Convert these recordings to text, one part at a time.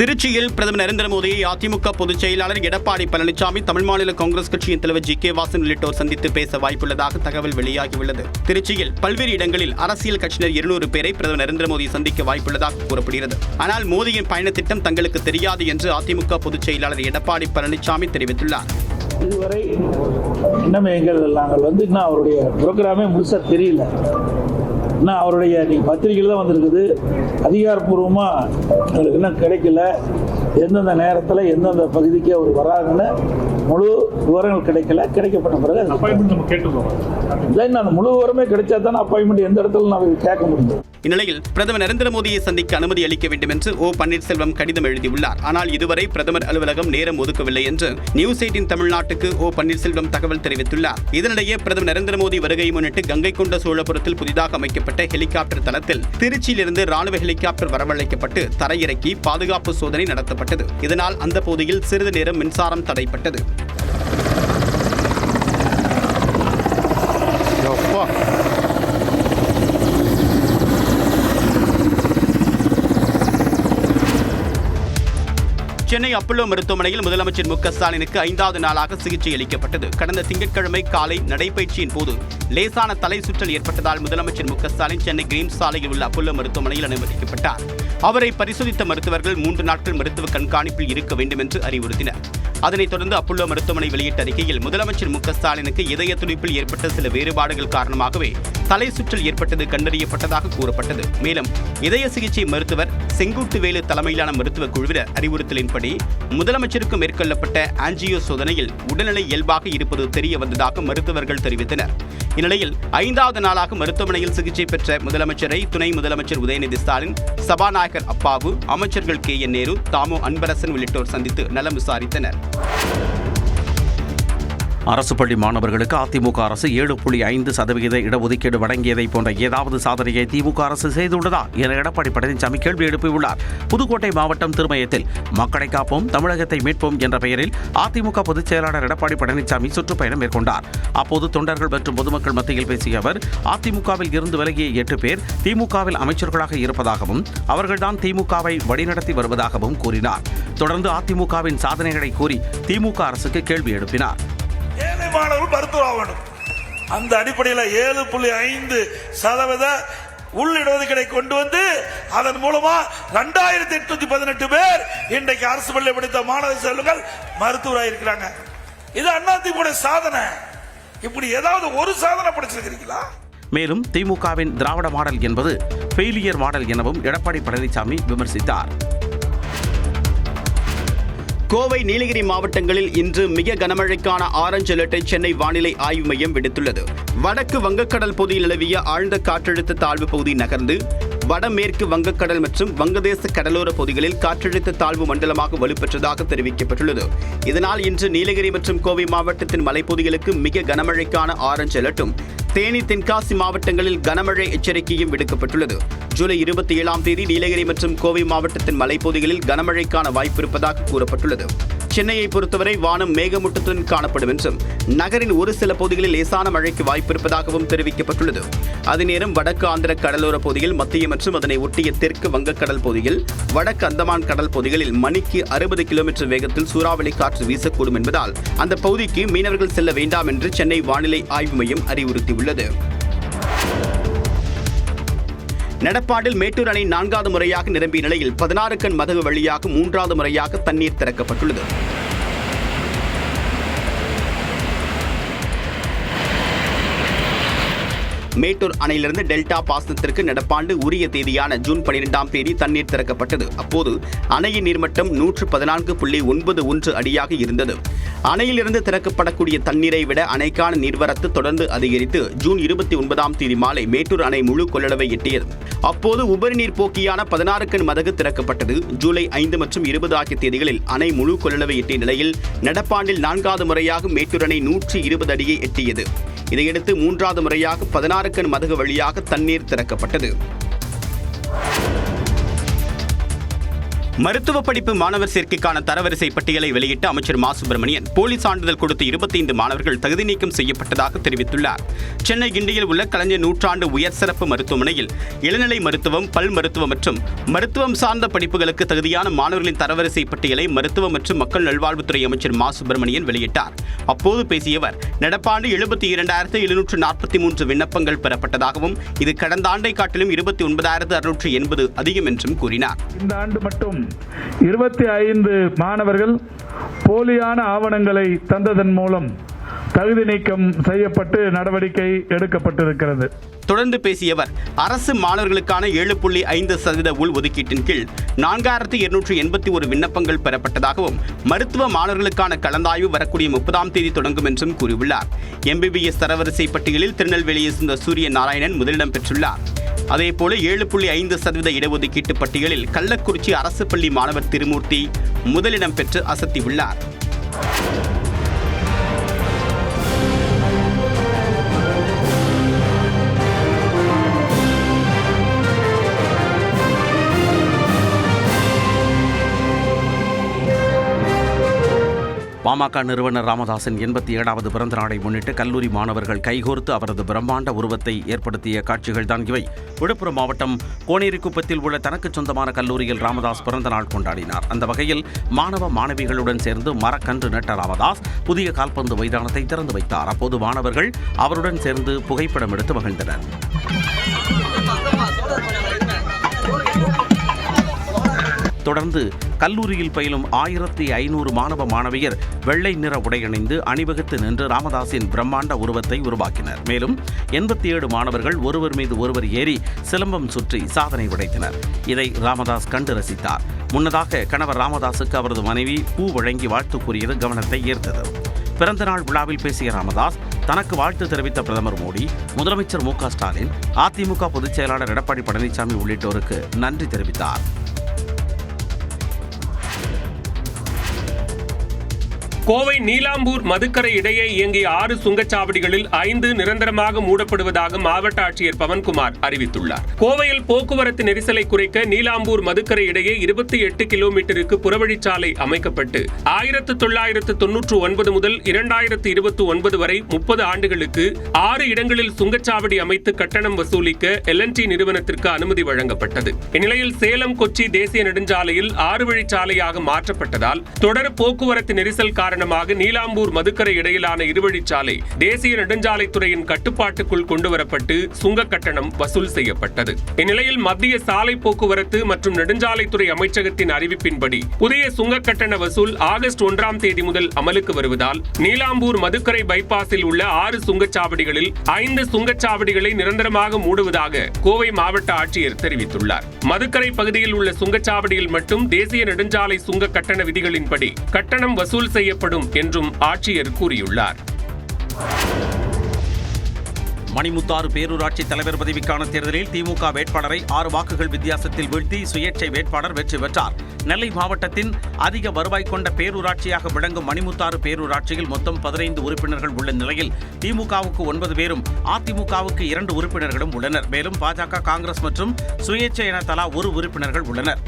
திருச்சியில் பிரதமர் நரேந்திர மோடியை அதிமுக பொதுச் செயலாளர் எடப்பாடி பழனிசாமி தமிழ் மாநில காங்கிரஸ் கட்சியின் தலைவர் ஜி. கே. வாசன் உள்ளிட்டோர் சந்தித்து பேச வாய்ப்புள்ளதாக தகவல் வெளியாகியுள்ளது. திருச்சியில் பல்வேறு இடங்களில் அரசியல் கட்சியினர் இருநூறு பேரை பிரதமர் நரேந்திர மோடி சந்திக்க வாய்ப்புள்ளதாக கூறப்படுகிறது. ஆனால் மோடியின் பயண திட்டம் தங்களுக்கு தெரியாது என்று அதிமுக பொதுச் செயலாளர் எடப்பாடி பழனிசாமி தெரிவித்துள்ளார். இதுவரை இன்னும் எங்கள் நாங்கள் வந்து இன்னும் அவருடைய ப்ரோக்ராமே முழுசாக தெரியல. இன்னும் அவருடைய நீங்கள் பத்திரிகையில் தான் வந்திருக்குது. அதிகாரப்பூர்வமாக எங்களுக்கு இன்னும் கிடைக்கல. எந்தெந்த நேரத்தில் எந்தெந்த பகுதிக்கு அவர் வராங்கன்னு முழு விவரங்கள் கிடைக்கல. கிடைக்கப்பட்ட பிறகு அப்பாயின்மெண்ட் நம்ம கேட்டுருக்கோம் அந்த முழு விவரமே கிடைச்சா தானே அப்பாயின்மெண்ட் எந்த இடத்துல நான் கேட்க முடியும். இந்நிலையில் பிரதமர் நரேந்திர மோடியை சந்திக்க அனுமதி அளிக்க வேண்டும் என்று ஓ பன்னீர்செல்வம் கடிதம் எழுதியுள்ளார். ஆனால் இதுவரை பிரதமர் அலுவலகம் நேரம் ஒதுக்கவில்லை என்று நியூஸ் எயிட்டின் தமிழ்நாட்டுக்கு ஓ பன்னீர்செல்வம் தகவல் தெரிவித்துள்ளார். இதனிடையே பிரதமர் நரேந்திர மோடி வருகையை முன்னிட்டு கங்கை கொண்ட சோழபுரத்தில் புதிதாக அமைக்கப்பட்ட ஹெலிகாப்டர் தளத்தில் திருச்சியிலிருந்து ராணுவ ஹெலிகாப்டர் வரவழைக்கப்பட்டு தரையிறக்கி பாதுகாப்பு சோதனை நடத்தப்பட்டது. இதனால் அந்த பகுதியில் சிறிது நேரம் மின்சாரம் தடைப்பட்டது. சென்னை அப்பல்லோ மருத்துவமனையில் முதலமைச்சர் மு க ஸ்டாலினுக்கு ஐந்தாவது நாளாக சிகிச்சை அளிக்கப்பட்டது. கடந்த திங்கட்கிழமை காலை நடைபயிற்சியின் போது லேசான தலை சுற்றல் ஏற்பட்டதால் முதலமைச்சர் மு க ஸ்டாலின் சென்னை கிரீம்ஸ் சாலையில் உள்ள அப்பல்லோ மருத்துவமனையில் அனுமதிக்கப்பட்டார். அவரை பரிசோதித்த மருத்துவர்கள் மூன்று நாட்கள் மருத்துவ கண்காணிப்பில் இருக்க வேண்டும் என்று அறிவுறுத்தினர். அதனைத் தொடர்ந்து அப்பல்லோ மருத்துவமனை வெளியிட்ட அறிக்கையில் முதலமைச்சர் மு ஸ்டாலினுக்கு இதய துடிப்பில் ஏற்பட்ட சில வேறுபாடுகள் காரணமாகவே தலை சுற்றல் ஏற்பட்டது கண்டறியப்பட்டதாக கூறப்பட்டது. மேலும் இதய சிகிச்சை மருத்துவர் செங்குட்டுவேலு தலைமையிலான மருத்துவ குழுவினர் அறிவுறுத்தலின்படி முதலமைச்சருக்கு மேற்கொள்ளப்பட்ட ஆன்ஜியோ சோதனையில் உடல்நிலை இயல்பாக இருப்பது தெரிய வந்ததாக மருத்துவர்கள் தெரிவித்தனர். இந்நிலையில் ஐந்தாவது நாளாக மருத்துவமனையில் சிகிச்சை பெற்ற முதலமைச்சரை துணை முதலமைச்சர் உதயநிதி ஸ்டாலின் சபாநாயகர் அப்பாவு அமைச்சர்கள் கே என் நேரு தாமோ அன்பரசன் உள்ளிட்டோர் சந்தித்து நலம் விசாரித்தனர். அரசு பள்ளி மாணவர்களுக்கு அதிமுக அரசு ஏழு புள்ளி ஐந்து சதவிகித இடஒதுக்கீடு வழங்கியதை போன்ற ஏதாவது சாதனையை திமுக அரசு செய்துள்ளதா என எடப்பாடி பழனிசாமி கேள்வி எழுப்பியுள்ளார். புதுக்கோட்டை மாவட்டம் திருமயத்தில் மக்களை காப்போம் தமிழகத்தை மீட்போம் என்ற பெயரில் அதிமுக பொதுச் செயலாளர் எடப்பாடி பழனிசாமி சுற்றுப்பயணம் மேற்கொண்டார். அப்போது தொண்டர்கள் மற்றும் பொதுமக்கள் மத்தியில் பேசிய அவர் அதிமுகவில் இருந்து விலகிய எட்டு பேர் திமுகவில் அமைச்சர்களாக இருப்பதாகவும் அவர்கள்தான் திமுகவை வழிநடத்தி வருவதாகவும் கூறினார். தொடர்ந்து அதிமுகவின் சாதனைகளை கூறி திமுக அரசுக்கு கேள்வி எழுப்பினார். மாணவர்கள் மருத்துவர் ஆகணும் அந்த அடிப்படையில் ஏழு புள்ளி ஐந்து சதவீத உள் இடஒதுக்கீடை கொண்டு வந்து அதன் மூலமா ரெண்டாயிரத்தி எட்நூத்தி பதினெட்டு பேர் இன்றைக்கு அரசு பள்ளி படித்த மாணவ செல்வங்கள் மருத்துவராக இருக்கிறாங்க. இது அதிமுக சாதனை. இப்படி ஏதாவது ஒரு சாதனை படிச்சிருக்கிறீங்களா? மேலும் திமுகவின் திராவிட மாடல் என்பது ஃபெயிலியர் மாடல் எனவும் எடப்பாடி பழனிசாமி விமர்சித்தார். கோவை நீலகிரி மாவட்டங்களில் இன்று மிக கனமழைக்கான ஆரஞ்சு அலர்ட்டை சென்னை வானிலை ஆய்வு மையம் விடுத்துள்ளது. வடக்கு வங்கக்கடல் பகுதியில் நிலவிய ஆழ்ந்த காற்றழுத்த தாழ்வு பகுதி நகர்ந்து வடமேற்கு வங்கக்கடல் மற்றும் வங்கதேச கடலோர பகுதிகளில் காற்றழுத்த தாழ்வு மண்டலமாக வலுப்பெற்றதாக தெரிவிக்கப்பட்டுள்ளது. இதனால் இன்று நீலகிரி மற்றும் கோவை மாவட்டத்தின் மலைப்பகுதிகளுக்கு மிக கனமழைக்கான ஆரஞ்சு அலர்ட்டும். தேனி தென்காசி மாவட்டங்களில் கனமழை எச்சரிக்கையும் விடுக்கப்பட்டுள்ளது. ஜூலை இருபத்தி ஏழாம் தேதி நீலகிரி மற்றும் கோவை மாவட்டத்தின் மலைப்பகுதிகளில் கனமழைக்கான வாய்ப்பு இருப்பதாக கூறப்பட்டுள்ளது. சென்னையை பொறுத்தவரை வானம் மேகமூட்டத்துடன் காணப்படும் என்றும் நகரின் ஒரு சில பகுதிகளில் லேசான மழைக்கு வாய்ப்பு இருப்பதாகவும் தெரிவிக்கப்பட்டுள்ளது. அதே நேரம் வடக்கு ஆந்திர கடலோர பகுதியில் மத்திய மற்றும் அதனை ஒட்டிய தெற்கு வங்கக்கடல் பகுதியில் வடக்கு அந்தமான் கடல் பகுதிகளில் மணிக்கு அறுபது கிலோமீட்டர் வேகத்தில் சூறாவளி காற்று வீசக்கூடும் என்பதால் அந்த பகுதிக்கு மீனவர்கள் செல்ல வேண்டாம் என்று சென்னை வானிலை ஆய்வு மையம் அறிவுறுத்தியுள்ளது. நடப்பாடில் மேட்டூர் அணை நான்காவது முறையாக நிரம்பிய நிலையில் பதினாறு கண் மதகு வழியாக மூன்றாவது முறையாக தண்ணீர் திறக்கப்பட்டுள்ளது. மேட்டூர் அணையிலிருந்து டெல்டா பாசனத்திற்கு நடப்பாண்டு உரிய தேதியான ஜூன் பனிரெண்டாம் தேதி தண்ணீர் திறக்கப்பட்டது. அப்போது அணையின் நீர்மட்டம் நூற்று பதினான்கு புள்ளி ஒன்பது ஒன்று அடியாக இருந்தது. அணையிலிருந்து திறக்கப்படக்கூடிய தண்ணீரை விட அணைக்கான நீர்வரத்து தொடர்ந்து அதிகரித்து ஜூன் இருபத்தி ஒன்பதாம் தேதி மாலை மேட்டூர் அணை முழு கொள்ளளவை எட்டியது. அப்போது உபரி நீர் போக்கியான பதினாறு கண் மதகு திறக்கப்பட்டது. ஜூலை ஐந்து மற்றும் இருபது ஆகிய தேதிகளில் அணை முழு கொள்ளளவை எட்டிய நிலையில் நடப்பாண்டில் நான்காவது முறையாக மேட்டூர் அணை நூற்றி இருபது அடியை எட்டியது. இதையடுத்து மூன்றாவது முறையாக பதினாறு கண் மதகு வழியாக தண்ணீர் திறக்கப்பட்டது. மருத்துவ படிப்பு மாணவர் சேர்க்கைக்கான தரவரிசை பட்டியலை வெளியிட்ட அமைச்சர் மா. சுப்பிரமணியன் போலி சான்றிதழ் கொடுத்த இருபத்தைந்து மாணவர்கள் தகுதி நீக்கம் செய்யப்பட்டதாக தெரிவித்துள்ளார். சென்னை கிண்டியில் உள்ள கலைஞர் நூற்றாண்டு உயர் சிறப்பு மருத்துவமனையில் இளநிலை மருத்துவம் பல் மருத்துவம் மற்றும் மருத்துவம் சார்ந்த படிப்புகளுக்கு தகுதியான மாணவர்களின் தரவரிசை பட்டியலை மருத்துவ மற்றும் மக்கள் நல்வாழ்வுத்துறை அமைச்சர் மா. சுப்பிரமணியன் வெளியிட்டார். அப்போது பேசியவர் நடப்பாண்டு எழுபத்தி இரண்டாயிரத்து எழுநூற்று நாற்பத்தி மூன்று விண்ணப்பங்கள் பெறப்பட்டதாகவும் இது கடந்த ஆண்டை காட்டிலும் இருபத்தி ஒன்பதாயிரத்து அறுநூற்று எண்பது அதிகம் என்றும் கூறினார். இந்த ஆண்டு மட்டும் இருபத்தி ஐந்து மாணவர்கள் போலியான ஆவணங்களை தந்ததன் மூலம் தகுதி நீக்கம் செய்யப்பட்டு நடவடிக்கை எடுக்கப்பட்டிருக்கிறது. தொடர்ந்து பேசியவர் அரசு மாணவர்களுக்கான ஏழு புள்ளி ஐந்து சதவீத உள் ஒதுக்கீட்டின் கீழ் நான்காயிரத்து இருநூற்று எண்பத்தி ஒரு விண்ணப்பங்கள் பெறப்பட்டதாகவும் மருத்துவ மாணவர்களுக்கான கலந்தாய்வு வரக்கூடிய முப்பதாம் தேதி தொடங்கும் என்றும் கூறியுள்ளார். எம்பிபிஎஸ் தரவரிசை பட்டியலில் திருநெல்வேலியை சேர்ந்த சூரிய நாராயணன் முதலிடம் பெற்றுள்ளார். அதேபோல ஏழு புள்ளி ஐந்து சதவீத இடஒதுக்கீட்டு பட்டியலில் கள்ளக்குறிச்சி அரசு பள்ளி மாணவர் திருமூர்த்தி முதலிடம் பெற்று அசத்தியுள்ளார். பாமக நிறுவனர் ராமதாசின் எண்பத்தி ஏழாவது பிறந்த நாளை முன்னிட்டு கல்லூரி மாணவர்கள் கைகோர்த்து அவரது பிரம்மாண்ட உருவத்தை ஏற்படுத்திய காட்சிகள் தான் இவை. விழுப்புரம் மாவட்டம் கோனேரிக்குப்பத்தில் உள்ள தனக்கு சொந்தமான கல்லூரியில் ராமதாஸ் பிறந்த நாள் கொண்டாடினார். அந்த வகையில் மாணவ மாணவிகளுடன் சேர்ந்து மரக்கன்று நட்ட ராமதாஸ் புதிய கால்பந்து மைதானத்தை திறந்து வைத்தார். அப்போது மாணவர்கள் அவருடன் சேர்ந்து புகைப்படம் எடுத்து மகிழ்ந்தனர். தொடர்ந்து கல்லூரியில் பயிலும் ஆயிரத்தி ஐநூறு மாணவ மாணவியர் வெள்ளை நிற உடையணிந்து அணிவகுத்து நின்று ராமதாஸின் பிரம்மாண்ட உருவத்தை உருவாக்கினர். மேலும் எண்பத்தி ஏழு மாணவர்கள் ஒருவர் மீது ஒருவர் ஏறி சிலம்பம் சுற்றி சாதனை உடைத்தனர். இதை ராமதாஸ் கண்டு ரசித்தார். முன்னதாக கணவர் ராமதாஸுக்கு அவரது மனைவி பூ வழங்கி வாழ்த்து கூறியது கவனத்தை ஈர்த்தது. பிறந்தநாள் விழாவில் பேசிய ராமதாஸ் தனக்கு வாழ்த்து தெரிவித்த பிரதமர் மோடி முதலமைச்சர் மு க ஸ்டாலின் அதிமுக பொதுச் செயலாளர் எடப்பாடி பழனிசாமி உள்ளிட்டோருக்கு நன்றி தெரிவித்தார். கோவை நீலாம்பூர் மதுக்கரை இடையே இயங்கிய ஆறு சுங்கச்சாவடிகளில் ஐந்து நிரந்தரமாக மூடப்படுவதாக மாவட்ட ஆட்சியர் பவன்குமார் அறிவித்துள்ளார். கோவையில் போக்குவரத்து நெரிசலை குறைக்க நீலாம்பூர் மதுக்கரை இடையே இருபத்தி எட்டு கிலோமீட்டருக்கு புறவழிச்சாலை அமைக்கப்பட்டு ஆயிரத்து தொள்ளாயிரத்து தொன்னூற்று ஒன்பது முதல் இரண்டாயிரத்து இருபத்தி ஒன்பது வரை முப்பது ஆண்டுகளுக்கு ஆறு இடங்களில் சுங்கச்சாவடி அமைத்து கட்டணம் வசூலிக்க எல்என்டி நிறுவனத்திற்கு அனுமதி வழங்கப்பட்டது. இந்நிலையில் சேலம் கொச்சி தேசிய நெடுஞ்சாலையில் ஆறு வழிச்சாலையாக மாற்றப்பட்டதால் தொடர் போக்குவரத்து நெரிசல் காரணமாக நீலாம்பூர் மதுக்கரை இடையிலான இருவழிச்சாலை தேசிய நெடுஞ்சாலைத்துறையின் கட்டுப்பாட்டுக்குள் கொண்டுவரப்பட்டு சுங்க கட்டணம் வசூல் செய்யப்பட்டது. இந்நிலையில் மத்திய சாலை போக்குவரத்து மற்றும் நெடுஞ்சாலைத்துறை அமைச்சகத்தின் அறிவிப்பின்படி புதிய சுங்க கட்டண வசூல் ஆகஸ்ட் ஒன்றாம் தேதி முதல் அமலுக்கு வருவதால் நீலாம்பூர் மதுக்கரை பைபாஸில் உள்ள ஆறு சுங்கச்சாவடிகளில் ஐந்து சுங்கச்சாவடிகளை நிரந்தரமாக மூடுவதாக கோவை மாவட்ட ஆட்சியர் தெரிவித்துள்ளார். மதுக்கரை பகுதியில் உள்ள சுங்கச்சாவடியில் மட்டும் தேசிய நெடுஞ்சாலை சுங்க கட்டண விதிகளின்படி கட்டணம் வசூல் செய்ய செய்யப்படும் என்றும் ஆட்சியர் கூறியுள்ளார். மணிமுத்தாறு பேரூராட்சி தலைவர் பதவிக்கான தேர்தலில் திமுக வேட்பாளரை ஆறு வாக்குகள் வித்தியாசத்தில் வீழ்த்தி சுயேட்சை வேட்பாளர் வெற்றி பெற்றார். நெல்லை மாவட்டத்தின் அதிக வருவாய் கொண்ட பேரூராட்சியாக விளங்கும் மணிமுத்தாறு பேரூராட்சியில் மொத்தம் பதினைந்து உறுப்பினர்கள் உள்ள நிலையில் திமுகவுக்கு ஒன்பது பேரும் அதிமுகவுக்கு இரண்டு உறுப்பினர்களும் உள்ளனர். மேலும் பாஜக காங்கிரஸ் மற்றும் சுயேட்சை என தலா ஒரு உறுப்பினர்கள் உள்ளனர்.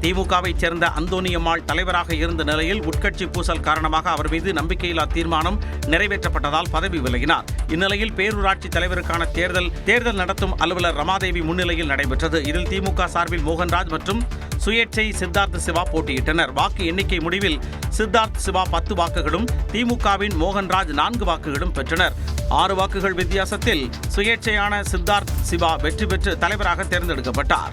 திமுகவைச் சேர்ந்த அந்தோனியம்மாள் தலைவராக இருந்த நிலையில் உட்கட்சி பூசல் காரணமாக அவர் மீது நம்பிக்கையில்லா தீர்மானம் நிறைவேற்றப்பட்டதால் பதவி விலகினார். இந்நிலையில் பேரூராட்சி தலைவருக்கான தேர்தல் தேர்தல் நடத்தும் அலுவலர் ரமாதேவி முன்னிலையில் நடைபெற்றது. இதில் திமுக சார்பில் மோகன்ராஜ் மற்றும் சுயேட்சை சித்தார்த் சிவா போட்டியிட்டனர். வாக்கு எண்ணிக்கை முடிவில் சித்தார்த் சிவா பத்து வாக்குகளும் திமுகவின் மோகன்ராஜ் நான்கு வாக்குகளும் பெற்றனர். ஆறு வாக்குகள் வித்தியாசத்தில் சுயேட்சையான சித்தார்த் சிவா வெற்றி பெற்று தலைவராக தேர்ந்தெடுக்கப்பட்டார்.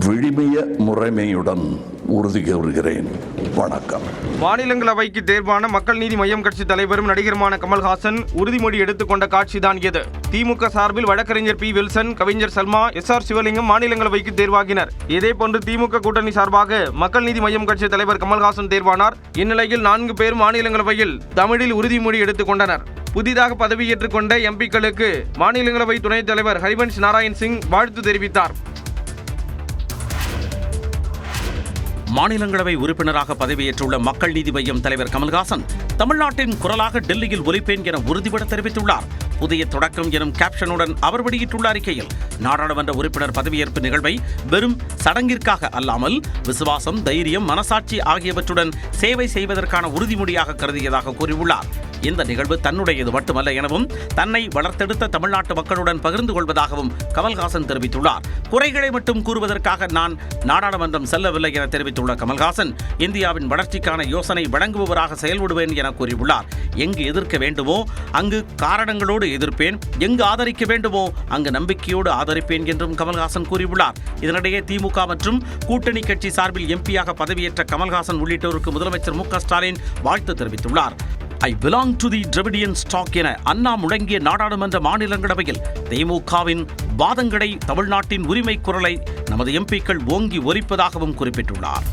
விழிமிய முறைமையுடன் உறுதி கூறுகிறேன். வணக்கம். மாநிலங்களவைக்கு தேர்வான மக்கள் நீதி மய்யம் கட்சி தலைவரும் நடிகருமான கமல்ஹாசன் உறுதிமொழி எடுத்துக்கொண்ட காட்சிதான் இது. திமுக சார்பில் வழக்கறிஞர் பி. வில்சன் கவிஞர் சல்மா எஸ். ஆர். சிவலிங்கம் மாநிலங்களவைக்கு தேர்வாகினர். இதேபோன்று திமுக கூட்டணி சார்பாக மக்கள் நீதி மய்யம் கட்சி தலைவர் கமல்ஹாசன் தேர்வானார். இந்நிலையில் நான்கு பேர் மாநிலங்களவையில் தமிழில் உறுதிமொழி எடுத்துக்கொண்டனர் புதிதாக பதவியேற்றுக் கொண்ட எம்பிக்களுக்கு மாநிலங்களவை துணைத் தலைவர் ஹரிவன்ஷ் நாராயண் சிங் வாழ்த்து தெரிவித்தார். மாநிலங்களவை உறுப்பினராக பதவியேற்றுள்ள மக்கள் நீதி மய்யம் தலைவர் கமல்ஹாசன் தமிழ்நாட்டின் குரலாக டெல்லியில் ஒலிப்பேன் என உறுதிபட தெரிவித்துள்ளார். புதிய தொடக்கம் எனும் கேப்ஷனுடன் அவர் வெளியிட்டுள்ள அறிக்கையில் நாடாளுமன்ற உறுப்பினர் பதவியேற்பு நிகழ்வை வெறும் சடங்கிற்காக அல்லாமல் விசுவாசம் தைரியம் மனசாட்சி ஆகியவற்றுடன் சேவை செய்வதற்கான உறுதிமொழியாக கருதியதாக கூறியுள்ளார். இந்த நிகழ்வு தன்னுடையது மட்டுமல்ல எனவும் தன்னை வளர்த்தெடுத்த தமிழ்நாட்டு மக்களுடன் பகிர்ந்து கொள்வதாகவும் கமல்ஹாசன் தெரிவித்துள்ளார். குறைகளை மட்டும் கூறுவதற்காக நான் நாடாளுமன்றம் செல்லவில்லை என தெரிவித்துள்ள கமல்ஹாசன் இந்தியாவின் வளர்ச்சிக்கான யோசனை வழங்குபவராக செயல்படுவேன் என கூறியுள்ளார். எங்கு எதிர்க்க வேண்டுமோ அங்கு காரணங்களோடு எதிர்ப்பேன். எங்கு ஆதரிக்க வேண்டுமோ அங்கு நம்பிக்கையோடு ஆதரிப்பேன் என்றும் கமல்ஹாசன் கூறியுள்ளார். இதனிடையே திமுக மற்றும் கூட்டணி கட்சி சார்பில் எம்பியாக பதவியேற்ற கமல்ஹாசன் உள்ளிட்டோருக்கு முதலமைச்சர் மு க ஸ்டாலின் வாழ்த்து தெரிவித்துள்ளார். I belong to the Dravidian stock என அண்ணா முழங்கிய நாடாளுமன்ற மாநிலங்களவையில் திமுகவின் வாதங்களை தமிழ்நாட்டின் உரிமை குரலை நமது எம்பிக்கள் ஓங்கி ஒலிப்பதாகவும் குறிப்பிட்டுள்ளார்.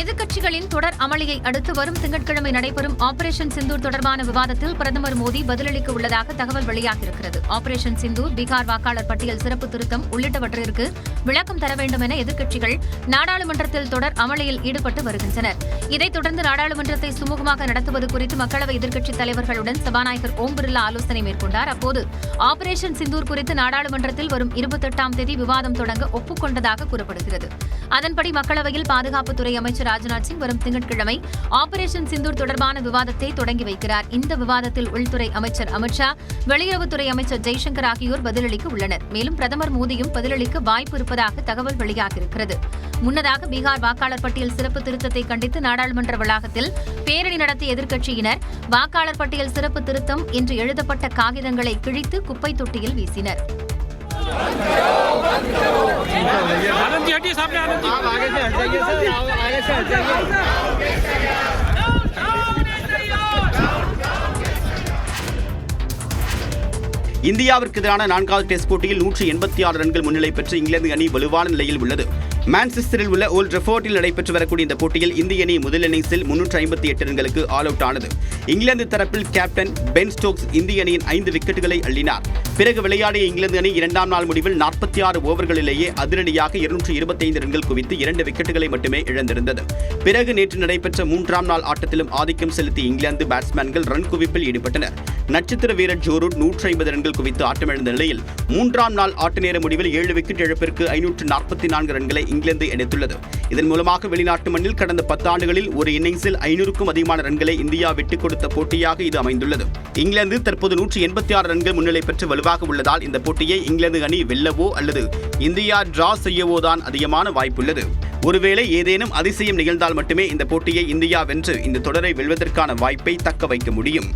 எதிர்க்கட்சிகளின் தொடர் அமளியை அடுத்து வரும் திங்கட்கிழமை நடைபெறும் ஆபரேஷன் சிந்தூர் தொடர்பான விவாதத்தில் பிரதமர் மோடி பதிலளிக்க உள்ளதாக தகவல் வெளியாகியிருக்கிறது. ஆபரேஷன் சிந்தூர் பீகார் வாக்காளர் பட்டியல் சிறப்பு திருத்தம் உள்ளிட்டவற்றிற்கு விளக்கம் தர வேண்டும் என எதிர்க்கட்சிகள் நாடாளுமன்றத்தில் தொடர் அமளியில் ஈடுபட்டு வருகின்றனர். இதைத் தொடர்ந்து நாடாளுமன்றத்தை சுமூகமாக நடத்துவது குறித்து மக்களவை எதிர்க்கட்சித் தலைவர்களுடன் சபாநாயகர் ஓம் பிர்லா ஆலோசனை மேற்கொண்டார். அப்போது ஆபரேஷன் சிந்தூர் குறித்து நாடாளுமன்றத்தில் வரும் இருபத்தெட்டாம் தேதி விவாதம் தொடங்க ஒப்புக்கொண்டதாக கூறப்படுகிறது. அதன்படி மக்களவையில் பாதுகாப்புத்துறை அமைச்சர் ராஜ்நாத் சிங் வரும் திங்கட்கிழமை ஆபரேஷன் சிந்தூர் தொடர்பான விவாதத்தை தொடங்கி வைக்கிறார். இந்த விவாதத்தில் உள்துறை அமைச்சர் அமித்ஷா வெளியுறவுத்துறை அமைச்சர் ஜெய்சங்கர் ஆகியோர் பதிலளிக்க உள்ளனர். மேலும் பிரதமர் மோடியும் பதிலளிக்க வாய்ப்பு இருப்பதாக தகவல் வெளியாகியிருக்கிறது. முன்னதாக பீகார் வாக்காளர் பட்டியல் சிறப்பு திருத்தத்தை கண்டித்து நாடாளுமன்ற வளாகத்தில் பேரணி நடத்திய எதிர்க்கட்சியினர் வாக்காளர் பட்டியல் சிறப்பு திருத்தம் என்று எழுதப்பட்ட காகிதங்களை கிழித்து குப்பை தொட்டியில் வீசினர். இந்தியாவிற்கு எதிரான நான்காவது டெஸ்ட் போட்டியில் நூற்றி எண்பத்தி ஆறு ரன்கள் முன்னிலை பெற்று இங்கிலாந்து அணி வலுவான நிலையில் உள்ளது. மான்செஸ்டரில் உள்ள ஓல்ட் ரெஃபோர்ட்டில் நடைபெற்று வரக்கூடிய இந்த போட்டியில் இந்திய அணி முதல் இன்னிங்ஸில் முன்னூற்றி ஐம்பத்தி எட்டு ரன்களுக்கு ஆல் அவுட் ஆனது. இங்கிலாந்து தரப்பில் கேப்டன் பென் ஸ்டோக்ஸ் இந்திய அணியின் ஐந்து விக்கெட்டுகளை அள்ளினார். பிறகு விளையாடிய இங்கிலாந்து அணி இரண்டாம் நாள் முடிவில் நாற்பத்தி ஆறு ஓவர்களிலேயே அதிரடியாக இருநூற்றி இருபத்தைந்து ரன்கள் குவித்து இரண்டு விக்கெட்டுகளை மட்டுமே இழந்திருந்தது. பிறகு நேற்று நடைபெற்ற மூன்றாம் நாள் ஆட்டத்திலும் ஆதிக்கம் செலுத்திய இங்கிலாந்து பேட்ஸ்மேன்கள் ரன் குவிப்பில் ஈடுபட்டனர். நட்சத்திர வீரர் ஜோரூட் நூற்றி ஐம்பது ரன்கள் குவித்து ஆட்டமிழந்த நிலையில் மூன்றாம் நாள் ஆட்ட நேர முடிவில் ஏழு விக்கெட் இழப்பிற்கு ஐநூற்று நாற்பத்தி நான்கு ரன்களை இங்கிலாந்து இணைத்துள்ளது இதன் மூலமாக வெளிநாட்டு மண்ணில் கடந்த பத்தாண்டுகளில் ஒரு இன்னிங்ஸில் ஐநூறுக்கும் அதிகமான ரன்களை இந்தியா விட்டுக் கொடுத்த போட்டியாக இது அமைந்துள்ளது. இங்கிலாந்து தற்போது நூற்றி எண்பத்தி ஆறு ரன்கள் முன்னிலை பெற்று வலுவாக உள்ளதால் இந்த போட்டியை இங்கிலாந்து அணி வெல்லவோ அல்லது இந்தியா டிரா செய்யவோ தான் அதிகமான வாய்ப்புள்ளது. ஒருவேளை ஏதேனும் அதிசயம் நிகழ்ந்தால் மட்டுமே இந்த போட்டியை இந்தியா வென்று இந்த தொடரை வெல்வதற்கான வாய்ப்பை தக்க வைக்க முடியும்.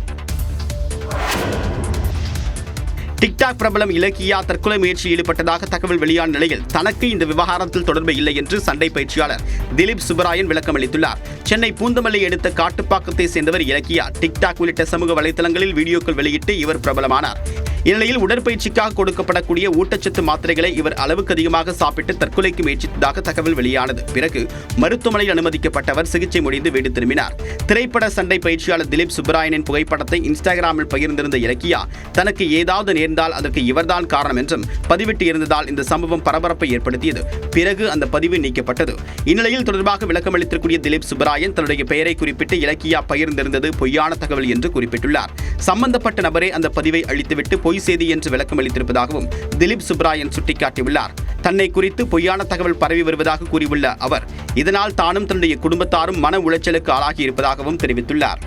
டிக்டாக் பிரபலம் இலக்கியா தற்கொலை முயற்சியில் ஈடுபட்டதாக தகவல் வெளியான நிலையில் தனக்கு இந்த விவகாரத்தில் தொடர்பு இல்லை என்று சண்டை பயிற்சியாளர் திலீப் சுப்பராயன் விளக்கம் அளித்துள்ளார். சென்னை பூந்தமல்லி எடுத்த காட்டுப்பாக்கத்தை சேர்ந்தவர் இலக்கியா. டிக்டாக் உள்ளிட்ட சமூக வலைதளங்களில் வீடியோக்கள் வெளியிட்டு இவர் பிரபலமானார். இந்நிலையில் உடற்பயிற்சிக்காக கொடுக்கப்படக்கூடிய ஊட்டச்சத்து மாத்திரைகளை இவர் அளவுக்கு அதிகமாக சாப்பிட்டு தற்கொலைக்கு முயற்சித்ததாக தகவல் வெளியானது. பிறகு மருத்துவமனையில் அனுமதிக்கப்பட்டவர் சிகிச்சை முடிந்து வீடு திரும்பினார். திரைப்பட சண்டை பயிற்சியாளர் திலீப் சுப்பராயனின் புகைப்படத்தை இன்ஸ்டாகிராமில் பகிர்ந்திருந்த இலக்கியா தனக்கு ஏதாவது நேர்ந்தால் அதற்கு இவர்தான் காரணம் என்றும் பதிவிட்டு இருந்ததால் இந்த சம்பவம் பரபரப்பை ஏற்படுத்தியது. பிறகு அந்த பதிவு நீக்கப்பட்டது. இந்நிலையில் தொடர்பாக விளக்கம் அளித்திருக்கூடிய திலீப் சுப்பராயன் தன்னுடைய பெயரை குறிப்பிட்டு இலக்கியா பகிர்ந்திருந்தது பொய்யான தகவல் என்று குறிப்பிட்டுள்ளார். சம்பந்தப்பட்ட நபரே அந்த பதிவை அளித்துவிட்டு பொய் செய்தி என்று விளக்கம் அளித்திருப்பதாகவும் திலீப் சுப்ராயன் சுட்டிக்காட்டியுள்ளார். தன்னை குறித்து பொய்யான தகவல் பரவி வருவதாக கூறியுள்ள அவர் இதனால் தானும் தன்னுடைய குடும்பத்தாரும் மன உளைச்சலுக்கு ஆளாகி இருப்பதாகவும் தெரிவித்துள்ளார்.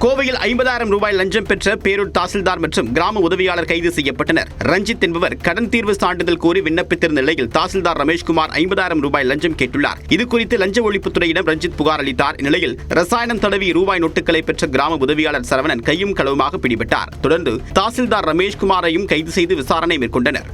கோவையில் ஐம்பதாயிரம் ரூபாய் லஞ்சம் பெற்ற பேரூர் தாசில்தார் மற்றும் கிராம உதவியாளர் கைது செய்யப்பட்டனர். ரஞ்சித் என்பவர் கடன் தீர்வு சான்றிதழ் கோரி விண்ணப்பித்திருந்த நிலையில் தாசில்தார் ரமேஷ்குமார் ஐம்பதாயிரம் ரூபாய் லஞ்சம் கேட்டுள்ளார். இது குறித்து லஞ்ச ஒழிப்புத்துறையிடம் ரஞ்சித் புகார் அளித்தார். இந்நிலையில் ரசாயனம் தடவி ரூபாய் நோட்டுகளை பெற்ற கிராம உதவியாளர் சரவணன் கையும் களவுமாக பிடிபட்டார். தொடர்ந்து தாசில்தார் ரமேஷ்குமாரையும் கைது செய்து விசாரணை மேற்கொண்டனர்.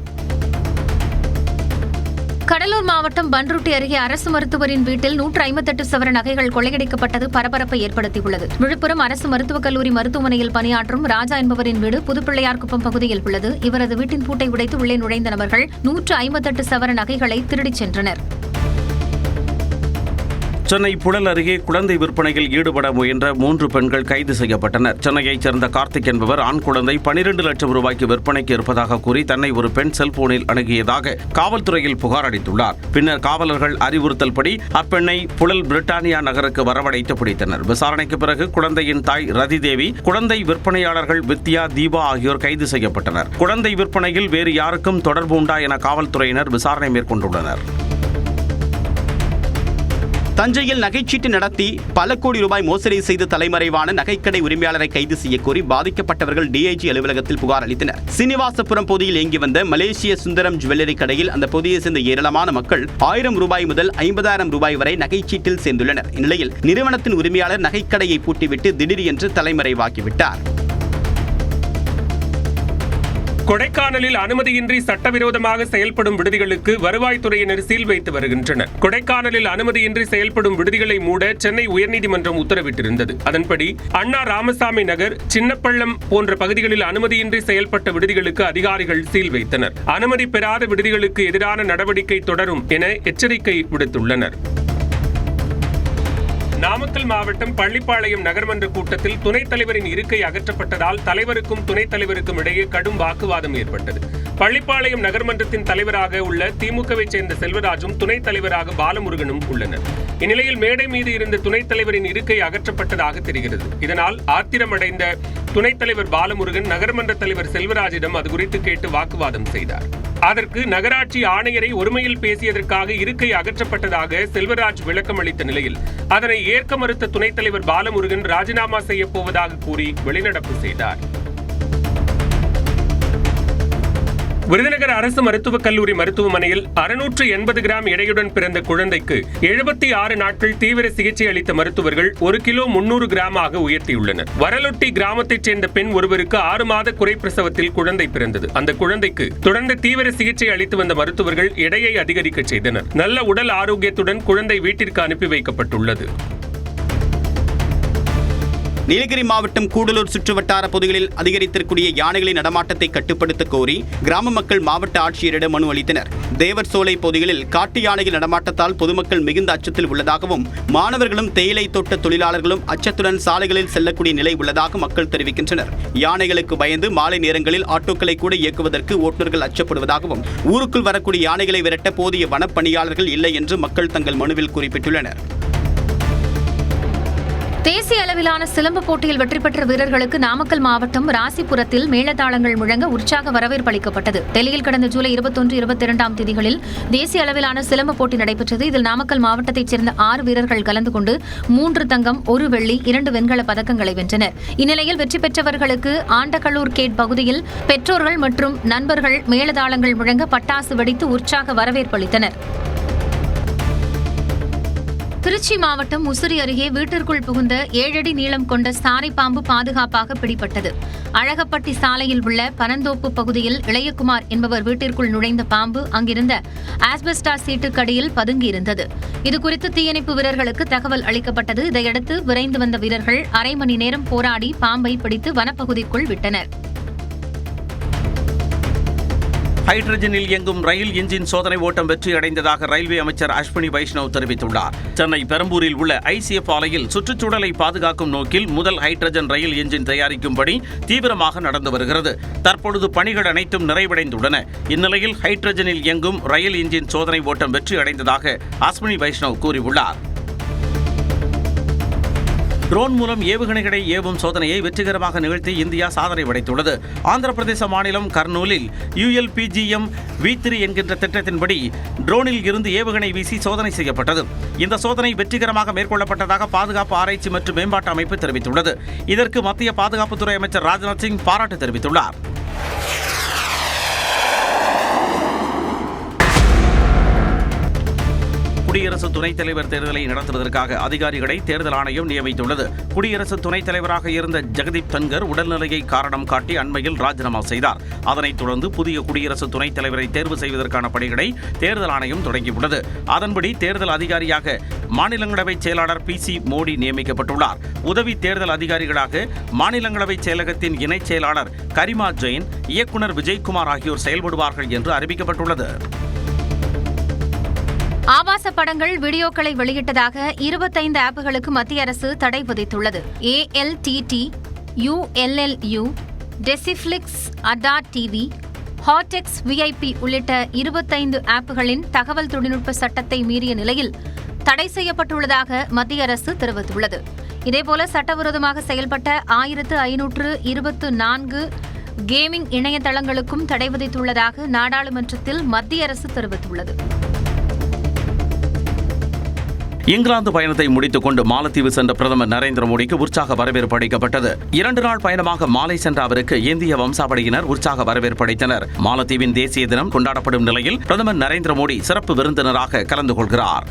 கடலூர் மாவட்டம் பன்ருட்டி அருகே அரசு மருத்துவரின் வீட்டில் நூற்று ஐம்பத்தெட்டு சவர நகைகள் கொள்ளையடிக்கப்பட்டது. பரபரப்பை ஏற்படுத்தியுள்ளது. விழுப்புரம் அரசு மருத்துவக் கல்லூரி மருத்துவமனையில் பணியாற்றும் ராஜா என்பவரின் வீடு புதுப்பிள்ளையார்குப்பம் பகுதியில் உள்ளது. இவரது வீட்டின் பூட்டை உடைத்து உள்ளே நுழைந்த நபர்கள் நூற்று ஐம்பத்தெட்டு சவர நகைகளை திருடிச் சென்றனர். சென்னை புழல் அருகே குழந்தை விற்பனையில் ஈடுபட முயன்ற மூன்று பெண்கள் கைது செய்யப்பட்டனர். சென்னையைச் சேர்ந்த கார்த்திக் என்பவர் ஆண் குழந்தை பனிரெண்டு லட்சம் ரூபாய்க்கு விற்பனைக்கு இருப்பதாக கூறி தன்னை ஒரு பெண் செல்போனில் அணுகியதாக காவல்துறையில் புகார் அளித்துள்ளார். பின்னர் காவலர்கள் அறிவுறுத்தல்படி அப்பெண்ணை புழல் பிரிட்டானியா நகருக்கு வரவழைத்து பிடித்தனர். விசாரணைக்கு பிறகு குழந்தையின் தாய் ரதி தேவி குழந்தை விற்பனையாளர்கள் வித்யா தீபா ஆகியோர் கைது செய்யப்பட்டனர். குழந்தை விற்பனையில் வேறு யாருக்கும் தொடர்பு உண்டா என காவல்துறையினர் விசாரணை மேற்கொண்டுள்ளனர். தஞ்சையில் நகைச்சீட்டு நடத்தி பல கோடி ரூபாய் மோசடி செய்து தலைமறைவான நகைக்கடை உரிமையாளரை கைது செய்யக்கோரி பாதிக்கப்பட்டவர்கள் டிஐஜி அலுவலகத்தில் புகார் அளித்தனர். சீனிவாசபுரம் பகுதியில் இயங்கி வந்த மலேசிய சுந்தரம் ஜுவல்லரி கடையில் அந்த பகுதியை சேர்ந்த ஏராளமான மக்கள் ஆயிரம் ரூபாய் முதல் ஐம்பதாயிரம் ரூபாய் வரை நகைச்சீட்டில் சேர்ந்துள்ளனர். இந்நிலையில் நிறுவனத்தின் உரிமையாளர் நகைக்கடையை பூட்டிவிட்டு திடீர் என்று தலைமறைவாகிவிட்டார். கொடைக்கானலில் அனுமதியின்றி சட்டவிரோதமாக செயல்படும் விடுதிகளுக்கு வருவாய்த்துறையினர் சீல் வைத்து வருகின்றனர். கொடைக்கானலில் அனுமதியின்றி செயல்படும் விடுதிகளை மூட சென்னை உயர்நீதிமன்றம் உத்தரவிட்டிருந்தது. அதன்படி அண்ணா ராமசாமி நகர் சின்னப்பள்ளம் போன்ற பகுதிகளில் அனுமதியின்றி செயல்பட்ட விடுதிகளுக்கு அதிகாரிகள் சீல் வைத்தனர். அனுமதி பெறாத விடுதிகளுக்கு எதிரான நடவடிக்கை தொடரும் என எச்சரிக்கை விடுத்துள்ளனர். நாமக்கல் மாவட்டம் பள்ளிப்பாளையம் நகர்மன்ற கூட்டத்தில் துணைத் தலைவரின் இருக்கை அகற்றப்பட்டதால் தலைவருக்கும் துணைத் தலைவருக்கும் இடையே கடும் வாக்குவாதம் ஏற்பட்டது. பள்ளிப்பாளையம் நகர்மன்றத்தின் தலைவராக உள்ள திமுகவை சேர்ந்த செல்வராஜும் துணைத் தலைவராக பாலமுருகனும் உள்ளனர். இந்நிலையில் மேடை மீது இருந்த துணைத் தலைவரின் இருக்கை அகற்றப்பட்டதாக தெரிகிறது. இதனால் ஆத்திரமடைந்த துணைத் தலைவர் பாலமுருகன் நகர்மன்ற தலைவர் செல்வராஜிடம் அது குறித்து கேட்டு வாக்குவாதம் செய்தார். அதற்கு நகராட்சி ஆணையரை ஒருமையில் பேசியதற்காக இருக்கை அகற்றப்பட்டதாக செல்வராஜ் விளக்கம் அளித்த நிலையில் அதனை ஏற்க மறுத்த துணைத் தலைவர் பாலமுருகன் ராஜினாமா செய்யப் போவதாக கூறி வெளிநடப்பு செய்தார். விருதுநகர் அரசு மருத்துவக் கல்லூரி மருத்துவமனையில் அறுநூற்று எண்பது கிராம் எடையுடன் பிறந்த குழந்தைக்கு எழுபத்தி ஆறு நாட்கள் தீவிர சிகிச்சை அளித்த மருத்துவர்கள் ஒரு கிலோ முன்னூறு கிராமாக உயர்த்தியுள்ளனர். வரலொட்டி கிராமத்தைச் சேர்ந்த பெண் ஒருவருக்கு ஆறு மாத குறைப்பிரசவத்தில் குழந்தை பிறந்தது. அந்த குழந்தைக்கு தொடர்ந்து தீவிர சிகிச்சை அளித்து வந்த மருத்துவர்கள் எடையை அதிகரிக்க செய்தனர். நல்ல உடல் ஆரோக்கியத்துடன் குழந்தை வீட்டிற்கு அனுப்பி வைக்கப்பட்டுள்ளது. நீலகிரி மாவட்டம் கூடலூர் சுற்றுவட்டார பகுதிகளில் அதிகரித்திருக்கூடிய யானைகளின் நடமாட்டத்தை கட்டுப்படுத்த கோரி கிராம மக்கள் மாவட்ட ஆட்சியரிடம் மனு அளித்தனர். தேவர் சோலை பகுதிகளில் காட்டு யானைகள் நடமாட்டத்தால் பொதுமக்கள் மிகுந்த அச்சத்தில் உள்ளதாகவும் மாணவர்களும் தேயிலை தோட்ட தொழிலாளர்களும் அச்சத்துடன் சாலைகளில் செல்லக்கூடிய நிலை உள்ளதாக மக்கள் தெரிவிக்கின்றனர். யானைகளுக்கு பயந்து மாலை நேரங்களில் ஆட்டோக்களை கூட இயக்குவதற்கு ஓட்டுநர்கள் அச்சப்படுவதாகவும் ஊருக்குள் வரக்கூடிய யானைகளை விரட்ட போதிய வனப்பணியாளர்கள் இல்லை என்று மக்கள் தங்கள் மனுவில் குறிப்பிட்டுள்ளனர். தேசிய அளவிலான சிலம்பு போட்டியில் வெற்றி பெற்ற வீரர்களுக்கு நாமக்கல் மாவட்டம் ராசிபுரத்தில் மேளதாளங்கள் முழங்க உற்சாக வரவேற்பு அளிக்கப்பட்டது. டெல்லியில் கடந்த ஜூலை இருபத்தொன்று இருபத்தி இரண்டாம் தேதிகளில் தேசிய அளவிலான சிலம்ப போட்டி நடைபெற்றது. இதில் நாமக்கல் மாவட்டத்தைச் சேர்ந்த ஆறு வீரர்கள் கலந்து கொண்டு மூன்று தங்கம் ஒரு வெள்ளி இரண்டு வெண்கல பதக்கங்களை வென்றனர். இந்நிலையில் வெற்றி பெற்றவர்களுக்கு ஆண்டகல்லூர் கேட் பகுதியில் பெற்றோர்கள் மற்றும் நண்பர்கள் மேளதாளங்கள் முழங்க பட்டாசு வெடித்து உற்சாக வரவேற்பு அளித்தனர். திருச்சி மாவட்டம் முசிறி அருகே வீட்டிற்குள் புகுந்த ஏழடி நீளம் கொண்ட சாரை பாம்பு பாதுகாப்பாக பிடிபட்டது. அழகப்பட்டி சாலையில் உள்ள பனந்தோப்பு பகுதியில் இளையகுமார் என்பவர் வீட்டிற்குள் நுழைந்த பாம்பு அங்கிருந்த ஆஸ்பெஸ்டா சீட்டுக்கடியில் பதுங்கியிருந்தது. இதுகுறித்து தீயணைப்பு வீரர்களுக்கு தகவல் அளிக்கப்பட்டது. இதையடுத்து விரைந்து வந்த வீரர்கள் அரை மணி நேரம் போராடி பாம்பை பிடித்து வனப்பகுதிக்குள் விட்டனர். ஹைட்ரஜனில் இயங்கும் ரயில் இன்ஜின் சோதனை ஓட்டம் வெற்றி அடைந்ததாக ரயில்வே அமைச்சர் அஸ்வினி வைஷ்ணவ் தெரிவித்துள்ளார். சென்னை பெரம்பூரில் உள்ள ஐசிஎஃப் ஆலையில் சுற்றுச்சூழலை பாதுகாக்கும் நோக்கில் முதல் ஹைட்ரஜன் ரயில் இன்ஜின் தயாரிக்கும்படி தீவிரமாக நடந்து வருகிறது. தற்பொழுது பணிகள் அனைத்தும் நிறைவடைந்துள்ளன. இந்நிலையில் ஹைட்ரஜனில் இயங்கும் ரயில் இன்ஜின் சோதனை ஓட்டம் வெற்றி அடைந்ததாக அஸ்வினி வைஷ்ணவ் கூறியுள்ளார். ட்ரோன் மூலம் ஏவுகணைகளை ஏவும் சோதனையை வெற்றிகரமாக நிகழ்த்தி இந்தியா சாதனை படைத்துள்ளது. ஆந்திர பிரதேச மாநிலம் கர்னூலில் யுஎல்பிஜிஎம் வி த்ரீ என்கின்ற திட்டத்தின்படி ட்ரோனில் இருந்து ஏவுகணை வீசி சோதனை செய்யப்பட்டது. இந்த சோதனை வெற்றிகரமாக மேற்கொள்ளப்பட்டதாக பாதுகாப்பு ஆராய்ச்சி மற்றும் மேம்பாட்டு அமைப்பு தெரிவித்துள்ளது. இதற்கு மத்திய பாதுகாப்புத்துறை அமைச்சர் ராஜ்நாத் சிங் பாராட்டு தெரிவித்துள்ளார். குடியரசு துணைத் தலைவர் தேர்தலை நடத்துவதற்காக அதிகாரிகளை தேர்தல் ஆணையம் நியமித்துள்ளது. குடியரசு துணைத் தலைவராக இருந்த ஜெகதீப் தன்கர் உடல்நிலையை காரணம் காட்டி அண்மையில் ராஜினாமா செய்தார். அதனைத் தொடர்ந்து புதிய குடியரசு துணைத் தலைவரை தேர்வு செய்வதற்கான பணிகளை தேர்தல் ஆணையம் தொடங்கியுள்ளது. அதன்படி தேர்தல் அதிகாரியாக மாநிலங்களவை செயலாளர் பி சி மோடி நியமிக்கப்பட்டுள்ளார். உதவி தேர்தல் அதிகாரிகளாக மாநிலங்களவை செயலகத்தின் இணைச் செயலாளர் கரிமா ஜெயின் இயக்குனர் விஜய்குமார் ஆகியோர் செயல்படுவார்கள் என்று அறிவிக்கப்பட்டுள்ளது. ஆபாச படங்கள் வீடியோக்களை வெளியிட்டதாக இருபத்தைந்து ஆப்புகளுக்கு மத்திய அரசு தடை விதித்துள்ளது. ஏஎல்டிடி யுஎல்எல்யு டெசிஃப்ளிக்ஸ் அடா டிவி ஹாட்டெக்ஸ் விஐபி உள்ளிட்ட இருபத்தைந்து ஆப்புகளின் தகவல் தொழில்நுட்ப சட்டத்தை மீறிய நிலையில் தடை செய்யப்பட்டுள்ளதாக மத்திய அரசு தெரிவித்துள்ளது. இதேபோல சட்டவிரோதமாக செயல்பட்ட ஆயிரத்து ஐநூற்று இருபத்து நான்கு கேமிங் இணையதளங்களுக்கும் தடை விதித்துள்ளதாக நாடாளுமன்றத்தில் மத்திய அரசு தெரிவித்துள்ளது. இங்கிலாந்து பயணத்தை முடித்துக் கொண்டு மாலத்தீவு சென்ற பிரதமர் நரேந்திர மோடிக்கு உற்சாக வரவேற்பு அளிக்கப்பட்டது. இரண்டு நாள் பயணமாக மாலை சென்ற அவருக்கு இந்திய வம்சாவளியினர் உற்சாக வரவேற்பு அளித்தனர். மாலத்தீவின் தேசிய தினம் கொண்டாடப்படும் நிலையில் பிரதமர் நரேந்திர மோடி சிறப்பு விருந்தினராக கலந்து கொள்கிறார்.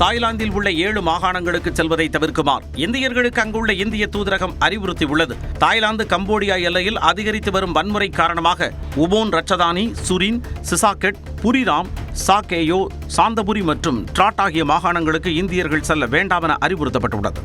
தாய்லாந்தில் உள்ள ஏழு மாகாணங்களுக்கு செல்வதை தவிர்க்குமாறு இந்தியர்களுக்கு அங்குள்ள இந்திய தூதரகம் அறிவுறுத்தியுள்ளது. தாய்லாந்து கம்போடியா எல்லையில் அதிகரித்து வரும் வன்முறை காரணமாக உபோன் ரச்சதானி சுரின் சிசாக்கெட் புரிராம் சாகேயோ சாந்தபுரி மற்றும் ட்ராட் ஆகிய மாகாணங்களுக்கு இந்தியர்கள் செல்ல வேண்டாம் என அறிவுறுத்தப்பட்டுள்ளது.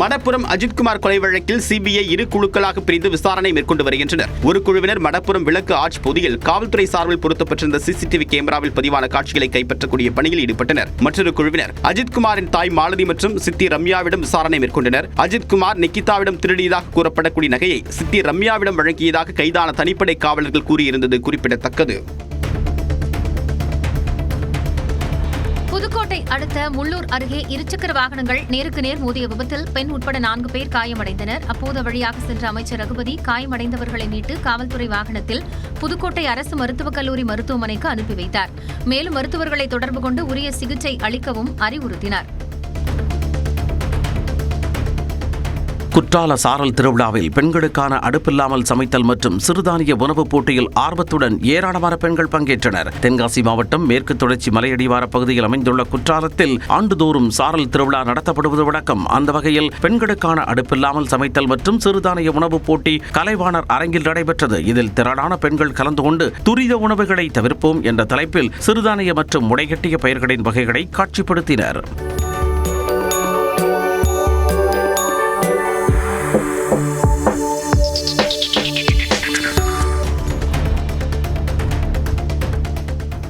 மடப்புறம் அஜித்குமார் கொலை வழக்கில் சிபிஐ இரு குழுக்களாக பிரிந்து விசாரணை மேற்கொண்டு வருகின்றனர். ஒரு குழுவினர் மடப்புறம் விளக்கு ஆட்சி பகுதியில் காவல்துறை சார்பில் பொருத்தப்பட்டிருந்த சிசிடிவி கேமராவில் பதிவான காட்சிகளை கைப்பற்றக்கூடிய பணியில் ஈடுபட்டனர். மற்றொரு குழுவினர் அஜித்குமாரின் தாய் மாலதி மற்றும் சித்தி ரம்யாவிடம் விசாரணை மேற்கொண்டனர். அஜித்குமார் நிக்கிதாவிடம் திருடியதாக கூறப்படக்கூடிய நகையை சித்தி ரம்யாவிடம் வழங்கியதாக கைதான தனிப்படை காவலர்கள் கூறியிருந்தது குறிப்பிடத்தக்கது. புதுக்கோட்டை அடுத்த முள்ளூர் அருகே இருசக்கர வாகனங்கள் நேருக்கு நேர் மோதிய விபத்தில் பெண் உட்பட நான்கு பேர் காயமடைந்தனர். அப்போது வழியாக சென்ற அமைச்சர் ரகுபதி காயமடைந்தவர்களை மீட்டு காவல்துறை வாகனத்தில் புதுக்கோட்டை அரசு மருத்துவக் கல்லூரி மருத்துவமனைக்கு அனுப்பி வைத்தார். மேலும் மருத்துவர்களை தொடர்பு கொண்டு உரிய சிகிச்சை அளிக்கவும் அறிவுறுத்தினார். குற்றால சாரல் திருவிழாவில் பெண்களுக்கான அடுப்பில்லாமல் சமைத்தல் மற்றும் சிறுதானிய உணவுப் போட்டியில் ஆர்வத்துடன் ஏராளமான பெண்கள் பங்கேற்றனர். தென்காசி மாவட்டம் மேற்கு தொடர்ச்சி மலையடிவார பகுதியில் அமைந்துள்ள குற்றாலத்தில் ஆண்டுதோறும் சாரல் திருவிழா நடத்தப்படுவது வழக்கம். அந்த வகையில் பெண்களுக்கான அடுப்பில்லாமல் சமைத்தல் மற்றும் சிறுதானிய உணவுப் போட்டி கலைவாணர் அரங்கில் நடைபெற்றது. இதில் திரளான பெண்கள் கலந்து கொண்டு துரித உணவுகளை தவிர்ப்போம் என்ற தலைப்பில் சிறுதானிய மற்றும் முடைகட்டிய பயிர்களின் வகைகளை காட்சிப்படுத்தினர்.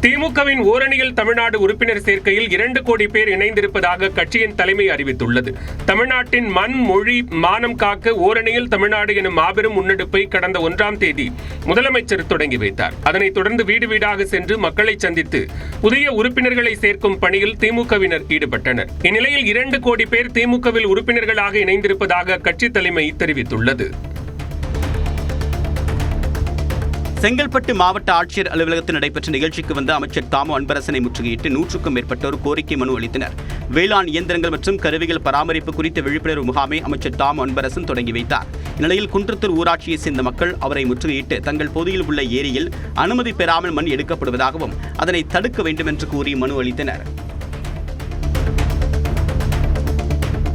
திமுகவின் ஓரணியில் தமிழ்நாடு உறுப்பினர் சேர்க்கையில் இரண்டு கோடி பேர் இணைந்திருப்பதாக கட்சியின் தலைமை அறிவித்துள்ளது. தமிழ்நாட்டின் மண் மொழி மானம் காக்க ஓரணியில் தமிழ்நாடு எனும் மாபெரும் முன்னெடுப்பை கடந்த ஒன்றாம் தேதி முதலமைச்சர் தொடங்கி வைத்தார். அதனைத் தொடர்ந்து வீடு வீடாக சென்று மக்களை சந்தித்து புதிய உறுப்பினர்களை சேர்க்கும் பணியில் திமுகவினர் ஈடுபட்டனர். இந்நிலையில் இரண்டு கோடி பேர் திமுகவில் உறுப்பினர்களாக இணைந்திருப்பதாக கட்சி தலைமை தெரிவித்துள்ளது. செங்கல்பட்டு மாவட்ட ஆட்சியர் அலுவலகத்தில் நடைபெற்ற நிகழ்ச்சிக்கு வந்த அமைச்சர் தாமு அன்பரசனை முற்றுகையிட்டு நூற்றுக்கும் மேற்பட்டோர் கோரிக்கை மனு அளித்தனர். வேளாண் இயந்திரங்கள் மற்றும் கருவிகள் பராமரிப்பு குறித்த விழிப்புணர்வு முகாமை அமைச்சர் தாமு அன்பரசன் தொடங்கி வைத்தார். இந்நிலையில் குன்றத்தூர் ஊராட்சியை சேர்ந்த மக்கள் அவரை முற்றுகையிட்டு தங்கள் பகுதியில் உள்ள ஏரியில் அனுமதி பெறாமல் மண் எடுக்கப்படுவதாகவும் அதனை தடுக்க வேண்டும் என்று கூறி மனு அளித்தனர்.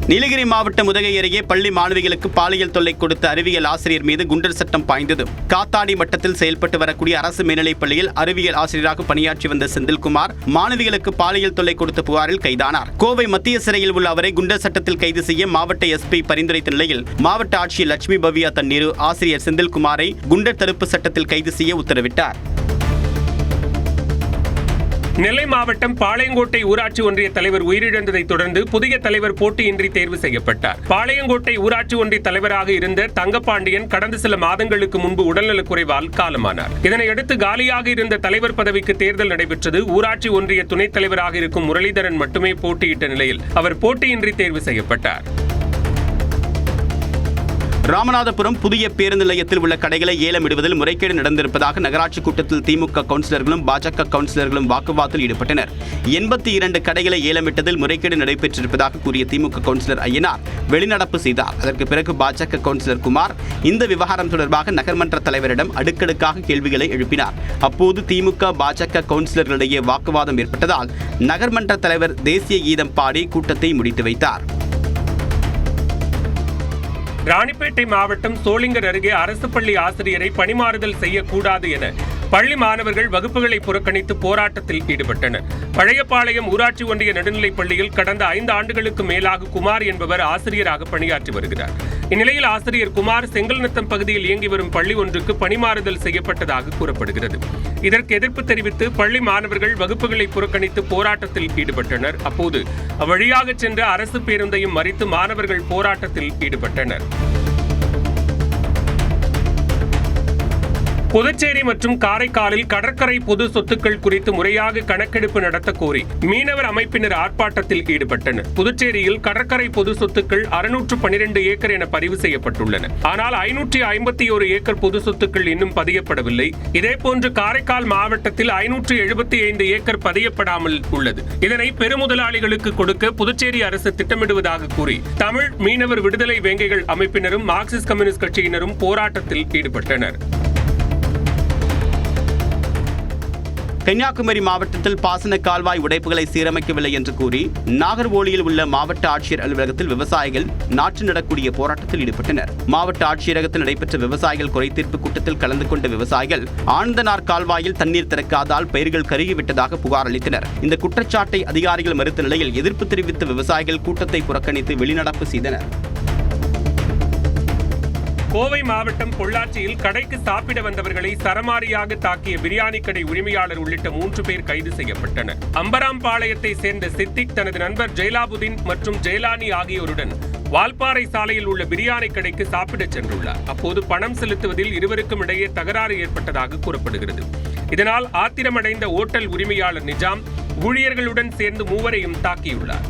நீலகிரி மாவட்டம் உதகை அருகே பள்ளி மாணவிகளுக்கு பாலியல் தொல்லை கொடுத்த அறிவியல் ஆசிரியர் மீது குண்டர் சட்டம் பாய்ந்தது. காத்தாடி மட்டத்தில் செயல்பட்டு வரக்கூடிய அரசு மேல்நிலைப் பள்ளியில் அறிவியல் ஆசிரியராக பணியாற்றி வந்த செந்தில்குமார் மாணவிகளுக்கு பாலியல் தொல்லை கொடுத்த புகாரில் கைதானார். கோவை மத்திய சிறையில் உள்ள அவரை குண்டர் சட்டத்தில் கைது செய்ய மாவட்ட எஸ்பி பரிந்துரைத்த நிலையில் மாவட்ட ஆட்சியர் லட்சுமி பவ்யா தண்ணீர் ஆசிரியர் செந்தில்குமாரை குண்டர் தடுப்பு சட்டத்தில் கைது செய்ய உத்தரவிட்டார். நெல்லை மாவட்டம் பாளையங்கோட்டை ஊராட்சி ஒன்றிய தலைவர் உயிரிழந்ததை தொடர்ந்து புதிய தலைவர் போட்டியின்றி தேர்வு செய்யப்பட்டார். பாளையங்கோட்டை ஊராட்சி ஒன்றிய தலைவராக இருந்த தங்கப்பாண்டியன் கடந்த சில மாதங்களுக்கு முன்பு உடல்நலக்குறைவால் காலமானார். இதனையடுத்து காலியாக இருந்த தலைவர் பதவிக்கு தேர்தல் நடைபெற்றது. ஊராட்சி ஒன்றிய துணைத் தலைவராக இருக்கும் முரளிதரன் மட்டுமே போட்டியிட்ட நிலையில் அவர் போட்டியின்றி தேர்வு செய்யப்பட்டார். ராமநாதபுரம் புதிய பேருந்து நிலையத்தில் உள்ள கடைகளை ஏலமிடுவதில் முறைகேடு நடந்திருப்பதாக நகராட்சி கூட்டத்தில் திமுக கவுன்சிலர்களும் பாஜக கவுன்சிலர்களும் வாக்குவாதத்தில் ஈடுபட்டனர். எண்பத்தி இரண்டு கடைகளை ஏலமிட்டதில் முறைகேடு நடைபெற்றிருப்பதாக கூறிய திமுக கவுன்சிலர் ஐயனார் வெளிநடப்பு செய்தார். அதற்கு பிறகு பாஜக கவுன்சிலர் குமார் இந்த விவகாரம் தொடர்பாக நகர்மன்ற தலைவரிடம் அடுக்கடுக்காக கேள்விகளை எழுப்பினார். அப்போது திமுக பாஜக கவுன்சிலர்களிடையே வாக்குவாதம் ஏற்பட்டதால் நகர்மன்ற தலைவர் தேசிய கீதம் பாடி கூட்டத்தை முடித்து வைத்தார். ராணிப்பேட்டை மாவட்டம் சோளிங்கர் அருகே அரசு பள்ளி ஆசிரியரை பணிமாறுதல் செய்யக்கூடாது என பள்ளி மாணவர்கள் வகுப்புகளை புறக்கணித்து போராட்டத்தில் ஈடுபட்டனர். பழையபாளையம் ஊராட்சி ஒன்றிய நடுநிலைப் பள்ளியில் கடந்த ஐந்து ஆண்டுகளுக்கு மேலாக குமார் என்பவர் ஆசிரியராக பணியாற்றி வருகிறார். இந்நிலையில் ஆசிரியர் குமார் செங்கல்நத்தம் பகுதியில் இயங்கி வரும் பள்ளி ஒன்றுக்கு பணிமாறுதல் செய்யப்பட்டதாக கூறப்படுகிறது. இதற்கு எதிர்ப்பு தெரிவித்து பள்ளி மாணவர்கள் வகுப்புகளை புறக்கணித்து போராட்டத்தில் ஈடுபட்டனர். அப்போது அவ்வழியாக சென்ற அரசு பேருந்தையும் மறித்து மாணவர்கள் போராட்டத்தில் ஈடுபட்டனர். புதுச்சேரி மற்றும் காரைக்காலில் கடற்கரை பொது சொத்துக்கள் குறித்து முறையாக கணக்கெடுப்பு நடத்த கோரி மீனவர் அமைப்பினர் ஆர்ப்பாட்டத்தில் ஈடுபட்டனர். புதுச்சேரியில் கடற்கரை பொது சொத்துக்கள் அறுநூற்று பனிரெண்டு ஏக்கர் என பதிவு செய்யப்பட்டுள்ளன. ஆனால் ஐநூற்றி ஐம்பத்தி ஒரு ஏக்கர் பொது சொத்துக்கள் இன்னும் பதியப்படவில்லை. இதேபோன்று காரைக்கால் மாவட்டத்தில் ஐநூற்று எழுபத்தி ஐந்து ஏக்கர் பதியப்படாமல் உள்ளது. இதனை பெருமுதலாளிகளுக்கு கொடுக்க புதுச்சேரி அரசு திட்டமிடுவதாக கூறி தமிழ் மீனவர் விடுதலை வேங்கைகள் அமைப்பினரும் மார்க்சிஸ்ட் கம்யூனிஸ்ட் கட்சியினரும் போராட்டத்தில் ஈடுபட்டனர். கன்னியாகுமரி மாவட்டத்தில் பாசன கால்வாய் உடைப்புகளை சீரமைக்கவில்லை என்று கூறி நாகர்கோவிலில் உள்ள மாவட்ட ஆட்சியர் அலுவலகத்தில் விவசாயிகள் நாற்று நடக்கூடிய போராட்டத்தில் ஈடுபட்டனர். மாவட்ட ஆட்சியரகத்தில் நடைபெற்ற விவசாயிகள் குறைதீர்ப்பு கூட்டத்தில் கலந்து கொண்ட விவசாயிகள் ஆனந்தனார் கால்வாயில் தண்ணீர் திறக்காதால் பயிர்கள் கருகிவிட்டதாக புகார் அளித்தனர். இந்த குற்றச்சாட்டை அதிகாரிகள் மறுத்த நிலையில் எதிர்ப்பு தெரிவித்த விவசாயிகள் கூட்டத்தை புறக்கணித்து வெளிநடப்பு செய்தனர். கோவை மாவட்டம் பொள்ளாச்சியில் கடைக்கு சாப்பிட வந்தவர்களை சரமாரியாக தாக்கிய பிரியாணி கடை உரிமையாளர் உள்ளிட்ட மூன்று பேர் கைது செய்யப்பட்டனர். அம்பராம்பாளையத்தை சேர்ந்த சித்திக் தனது நண்பர் ஜெயலாபுதீன் மற்றும் ஜெயலானி ஆகியோருடன் வால்பாறை சாலையில் உள்ள பிரியாணி கடைக்கு சாப்பிடச் சென்றுள்ளார். அப்போது பணம் செலுத்துவதில் இருவருக்கும் இடையே தகராறு ஏற்பட்டதாக கூறப்படுகிறது. இதனால் ஆத்திரமடைந்த ஓட்டல் உரிமையாளர் நிஜாம் ஊழியர்களுடன் சேர்ந்து மூவரையும் தாக்கியுள்ளார்.